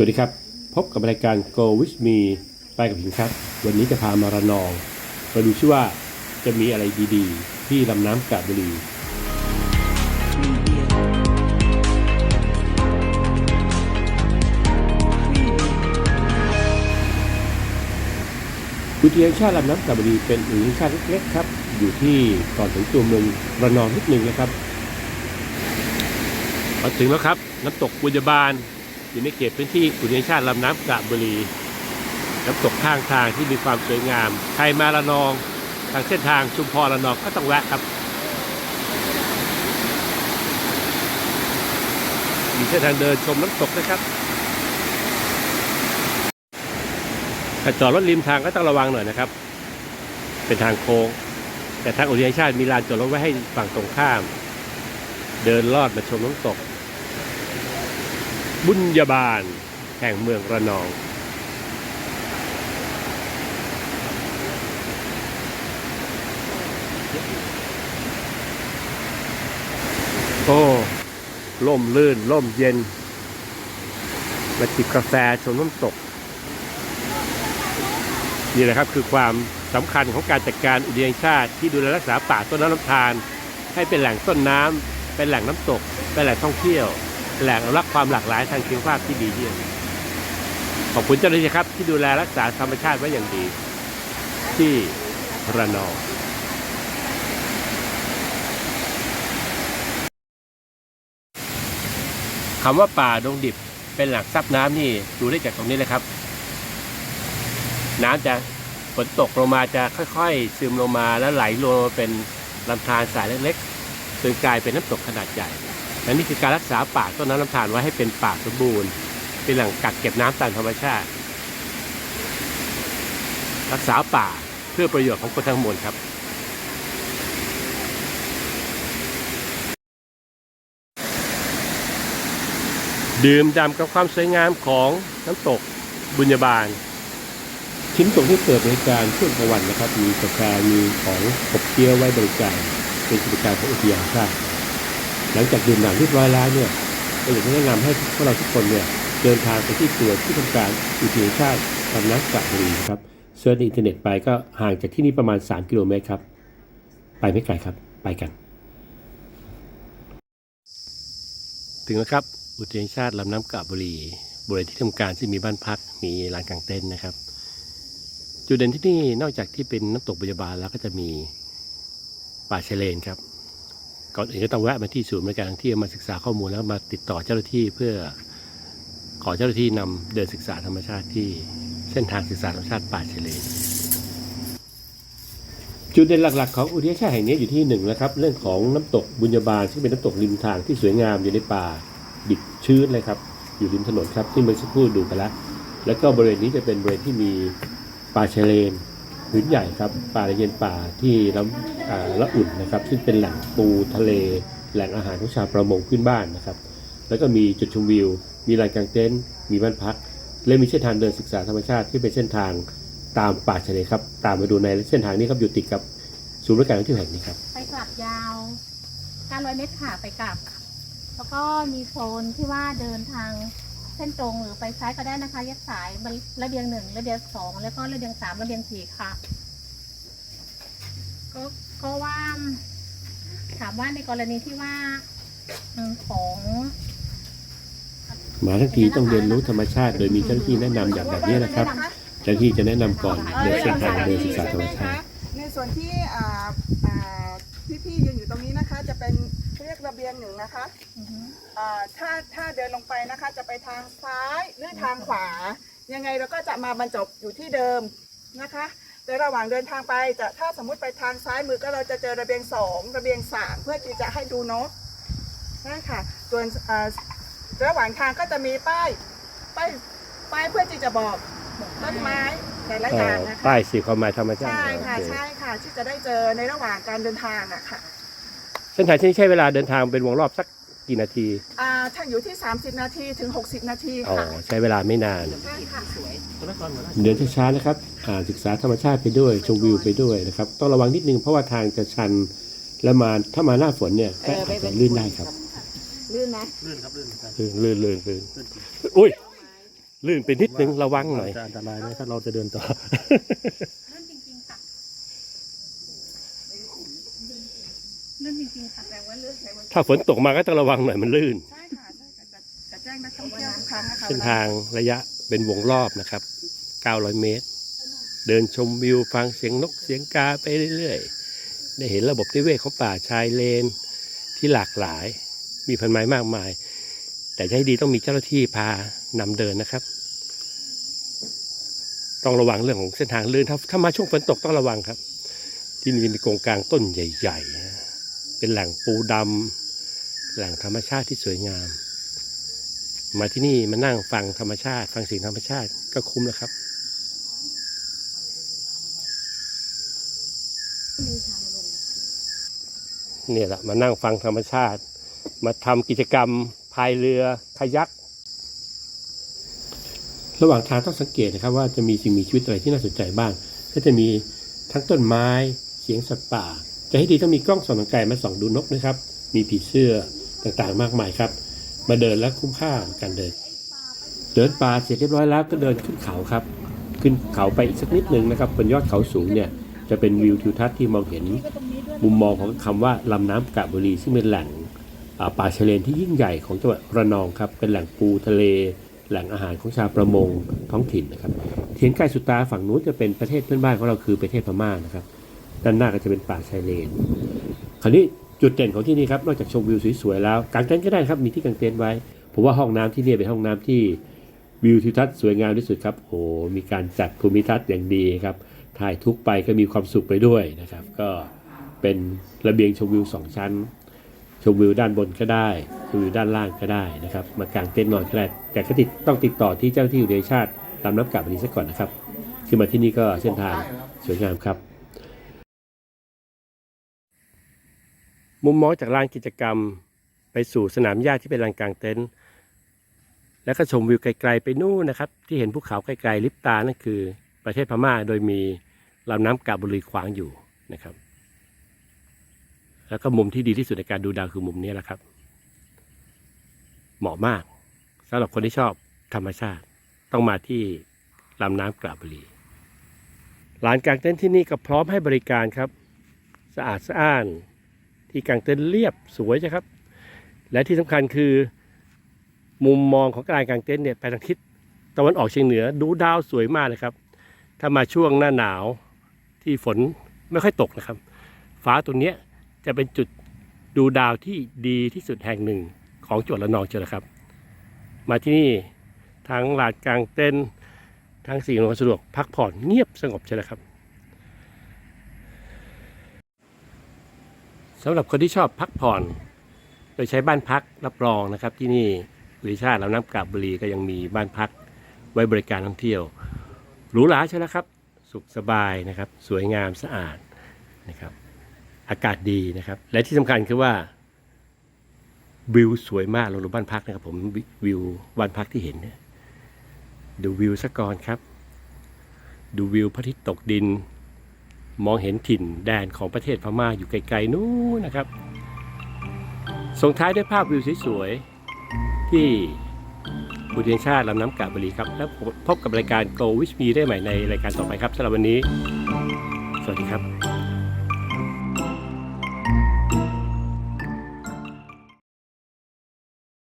สวัสดีครับ พบกับรายการ Go with me ไปกับหิงครับ วันนี้จะพามาระนองมาดูชื่อว่าจะมีอะไรดีๆ ที่ลำน้ำกาดบุรีอุทยานชาติลำน้ำกาดบุรีเป็นอุทยานชาติเล็กๆครับ อยู่ที่ก่อนถึงตัวเมืองระนองนิดนึงนะครับมาถึงแล้วครับน้ำตกบุญญบาล อยู่ในเขตพื้นที่อุทยานชาติลำน้ำกระบุรีน้ำตกข้างทางที่มีความสวยงาม ใครมาระนอง ทางเส้นทางชุมพรระนองก็ต้องแวะครับ มีเส้นทางเดินชมน้ำตกนะครับถ้าจอดรถริมทางก็ต้องระวังหน่อยนะครับ เป็นทางโค้ง แต่ทางอุทยานชาติมีลานจอดรถไว้ให้ฝั่งตรงข้าม เดินลอดมาชมน้ำตก บุญญาบาล แห่งเมืองระนอง โอ้ล่มลื่นล่มเย็น มาจิบกาแฟชมน้ำตก นี่แหละครับคือความสำคัญของการจัดการอุทยานชาติที่ดูแลรักษาป่าต้นน้ำลำธารให้เป็นแหล่งต้นน้ำเป็นแหล่งน้ำตก เป็นแหล่งท่องเที่ยว แหล่งอนุรักษ์ความหลากหลายทางชีวภาพที่ดีเยี่ยมขอบคุณเจ้าหน้าที่ครับ ที่ดูแลรักษาธรรมชาติไว้อย่างดี ที่ระนองคำว่าป่าดงดิบเป็นแหล่งซับน้ำนี่ดูได้จากตรงนี้เลยครับ น้ำจะฝนตกลงมาจะค่อยๆ ซึมลงมาแล้วไหลลงมาเป็นลำธารสายเล็กๆจนกลายเป็นน้ำตกขนาดใหญ่ และนี่คือการรักษาป่าต้นน้ำลำธารไว้ให้เป็นป่าสมบูรณ์ เป็นแหล่งกักเก็บน้ำตามธรรมชาติ รักษาป่าเพื่อประโยชน์ของคนทั้งมวลครับดื่มด่ำกับความสวยงามของน้ำตกบุญญาบาล ชิ้นตรงที่เปิดบริการช่วงกลางวันนะครับ มีกาแฟมีของขบเคี้ยวไว้บริการ เป็นกิจการของอุทยานชาติ หลังจากดื่มด่ำเรียบร้อยแล้วเนี่ยก็อยากจะแนะนำให้พวกเราทุกคนเนี่ยเดินทางไปที่ตัวที่ทำการอุทยานชาติลำน้ำกระบุรีนะครับเซิร์ชในอินเทอร์เน็ตไปก็ห่างจากที่นี่ประมาณ 3 กิโลเมตรครับ ไปไม่ไกลครับ ไปกัน ถึงแล้วครับ อุทยานชาติลำน้ำกระบุรีบริเวณที่ทำการที่มีบ้านพักมีลานกางเต็นท์นะครับ จุดเด่นที่นี่นอกจากที่เป็นน้ำตกบุญญาบาลแล้วก็จะมีป่าชายเลนครับ ก่อนอื่นก็ต้องแวะมาที่ศูนย์บริการท่องเที่ยวมาศึกษาข้อมูลแล้วมาติดต่อเจ้าหน้าที่เพื่อขอเจ้าหน้าที่นำเดินศึกษาธรรมชาติที่เส้นทางศึกษาธรรมชาติป่าชายเลนจุดเด่นหลัก ๆ ของอุทยานชาติแห่งนี้อยู่ที่หนึ่งนะครับ เรื่องของน้ำตกบุญญาบาลซึ่งเป็นน้ำตกริมทางที่สวยงามอยู่ในป่าดิบชื้นเลยครับ อยู่ริมถนนครับที่เมื่อสักครู่ดูไปแล้วแล้วก็บริเวณนี้จะเป็นบริเวณที่มีป่าชายเลน พื้นใหญ่ครับป่าระเย็นป่าที่น้ำละอุ่นนะครับ ซึ่งเป็นแหล่งปูทะเล แหล่งอาหารของชาวประมงพื้นบ้านนะครับ แล้วก็มีจุดชมวิว มีลานกางเต็นท์มีบ้านพัก และมีเส้นทางเดินศึกษาธรรมชาติที่เป็นเส้นทางตามป่าชายเลนครับ ตามมาดูในเส้นทางนี้ครับอยู่ติดกับศูนย์บริการท่องเที่ยวแห่งนี้ครับไปกลับยาว900เมตรค่ะไปกลับ แล้วก็มีโซนที่ว่าเดินทาง เส้นตรงหรือไปซ้ายก็ได้นะคะ แยกสายระเบียงหนึ่งระเบียงสองแล้วก็ระเบียงสามระเบียงสี่ค่ะ ก็ก็ว่า ถามว่าในกรณีที่ว่าอืมของมาทั้งทีต้องเรียนรู้ธรรมชาติ โดยมีเจ้าหน้าที่แนะนำอย่างแบบนี้นะครับเจ้าหน้าที่จะแนะนำก่อนเดินเส้นทางเดินศึกษาธรรมชาติในส่วนที่อ่าอ่าที่พี่ยืนอยู่ตรงนี้นะคะ จะเป็นเรี ยกระเบียงหนึ่งนะคะอือฮึอ่าถ้าถ้าเดินลงไปนะคะจะไปทางซ้ายหรือทางขวา ยังไงเราก็จะมาบรรจบอยู่ที่เดิมนะคะแต่ระหว่างเดินทางไปจะถ้าสมมุติไปทางซ้ายมือก็เราจะเจอระเบียงสองระเบียงสามเพื่อที่จะให้ดูนกนั่นค่ะส่วนอ่าระหว่างทางก็จะมีป้ายป้ายป้ายเพื่อที่จะบอกต้นไม้แต่ละอย่างนะคะป้ายสื่อความหมายธรรมชาติใช่ค่ะโอเคใช่ค่ะที่จะได้เจอในระหว่างการเดินทางอะค่ะ เส้นทางที่นี่ใช้เวลาเดินทางเป็นวงรอบสักกี่นาทีอ่าทางอยู่ที่ 30 นาทีถึง 60 นาทีอ๋อค่ะใช้เวลาไม่นาน ใช่ค่ะเดินช้าๆนะครับอ่านศึกษาธรรมชาติไปด้วยชมวิวไปด้วยนะครับต้องระวังนิดนึงเพราะว่าทางจะชันและมาถ้ามาหน้าฝนเนี่ยก็อาจจะลื่นได้ครับลื่นนะลื่นลื่นลื่นลื่นอุ้ยลื่นไปนิดนึงระวังหน่อย จะอันตรายไหมถ้าเราจะเดินต่อ ลื่นจริงๆค่ะ ลื่นจริงๆค่ะแสดงว่าเลือกใช้บนถ้าฝนตกมาก็ต้องระวังหน่อยมันลื่น ใช่ค่ะใช่ค่ะจะจะแจ้งนักท่องเที่ยวทุกครั้งนะคะเส้นทางระยะเป็นวงรอบนะครับ 900 เมตร เดินชมวิวฟังเสียงนกเสียงกาไปเรื่อยๆ ได้เห็นระบบนิเวศของป่าชายเลนที่หลากหลาย มีพันไม้มากมาย แต่จะให้ดีต้องมีเจ้าหน้าที่พานำเดินนะครับ ต้องระวังเรื่องของเส้นทางลื่นถ้าถ้ามาช่วงฝนตกต้องระวังครับ ที่นี่มีโกงกลางต้นใหญ่ๆนะ เป็นแหล่งปูดำแหล่งธรรมชาติที่สวยงาม มาที่นี่มานั่งฟังธรรมชาติ ฟังเสียงธรรมชาติก็คุ้มแล้วครับเนี่ยแหละมานั่งฟังธรรมชาติ มาทำกิจกรรมพายเรือคายัก ระหว่างทางต้องสังเกตนะครับ ว่าจะมีสิ่งมีชีวิตอะไรที่น่าสนใจบ้าง ก็จะมีทั้งต้นไม้เสียงสัตว์ป่า จะให้ดีต้องมีกล้องส่องทางไกลมาส่องดูนกนะครับ มีผีเสื้อต่างๆมากมายครับ มาเดินแล้วคุ้มค่ากับการเดิน เดินป่าเสร็จเรียบร้อยแล้วก็เดินขึ้นเขาครับ ขึ้นเขาไปอีกสักนิดหนึ่งนะครับบนยอดเขาสูงเนี่ยจะเป็นวิวทิวทัศน์ที่มองเห็นมุมมองของคำว่าลำน้ำกะบุรี ซึ่งเป็นแหล่งป่าชายเลนที่ยิ่งใหญ่ของจังหวัดระนองครับเป็นแหล่งปูทะเล แหล่งอาหารของชาวประมงท้องถิ่นนะครับเทียนใกล้สุดตาฝั่งนู้นจะเป็นประเทศเพื่อนบ้านของเราคือประเทศพม่านะครับ ด้านหน้าก็จะเป็นป่าชายเลน คราวนี้จุดเด่นของที่นี่ครับ นอกจากชมวิวสวยๆแล้วกางเต็นท์ก็ได้ครับมีที่กางเต็นท์ไว้ ผมว่าห้องน้ำที่นี่เป็นห้องน้ำที่วิวทิวทัศน์สวยงามที่สุดครับโอ้มีการจัดภูมิทัศน์อย่างดีครับ ถ่ายทุกไปก็มีความสุขไปด้วยนะครับ ก็เป็นระเบียงชมวิวสองชั้น ชมวิวด้านบนก็ได้ชมวิวด้านล่างก็ได้นะครับ มากางเต็นท์นอนก็ได้แต่ก็ติดต้องติดต่อที่เจ้าหน้าที่อุทยานชาติลำน้ำกาบอันนี้ซะก่อนนะครับขึ้นมาที่นี่ก็เส้นทางสวยงามครับ มุมมองจากลานกิจกรรมไปสู่สนามหญ้าที่เป็นลานกลางเต็นท์แล้วก็ชมวิวไกลๆไปนู่นนะครับ ที่เห็นภูเขาไกลๆลิบตานั่นคือประเทศพม่าโดยมีลำน้ำกาบุรีขวางอยู่นะครับ แล้วก็มุมที่ดีที่สุดในการดูดาวคือมุมนี้แหละครับ เหมาะมากสำหรับคนที่ชอบธรรมชาติต้องมาที่ลำน้ำกระบุรีลานกลางเต็นท์ที่นี่ก็พร้อมให้บริการครับ สะอาดสะอ้าน ที่กางเต็นท์เรียบสวยใช่ครับ และที่สำคัญคือมุมมองของการกางเต็นท์เนี่ยไปทางทิศตะวันออกเฉียงเหนือดูดาวสวยมากเลยครับ ถ้ามาช่วงหน้าหนาวที่ฝนไม่ค่อยตกนะครับ ฟ้าตรงเนี้ยจะเป็นจุดดูดาวที่ดีที่สุดแห่งหนึ่งของจังหวัดระนองเชียวนะครับ มาที่นี่ทั้งลานกลางเต็นท์ทั้งสิ่งอำนวยความสะดวกพักผ่อนเงียบสงบเชียวนะครับ สำหรับคนที่ชอบพักผ่อน โดยใช้บ้านพักรับรองนะครับ ที่นี่บริชาติลำน้ำกาบบุรีก็ยังมีบ้านพักไว้บริการท่องเที่ยวหรูหราใช่แล้วครับ สุขสบายนะครับ สวยงามสะอาดนะครับ อากาศดีนะครับ และที่สำคัญคือว่าวิวสวยมากลงดูบ้านพักนะครับ ผมวิวบ้านพักที่เห็นเนี่ยดูวิวซะก่อนครับ ดูวิวพระอาทิตย์ตกดิน มองเห็นถิ่นแดนของประเทศพม่าอยู่ไกลๆนู้นนะครับ ส่งท้ายด้วยภาพวิวสวยๆที่อุทยานชาติลำน้ำกาบบุรีครับ แล้วพบกับรายการ Go With Me ได้ใหม่ในรายการต่อไปครับสำหรับวันนี้ สวัสดีครับ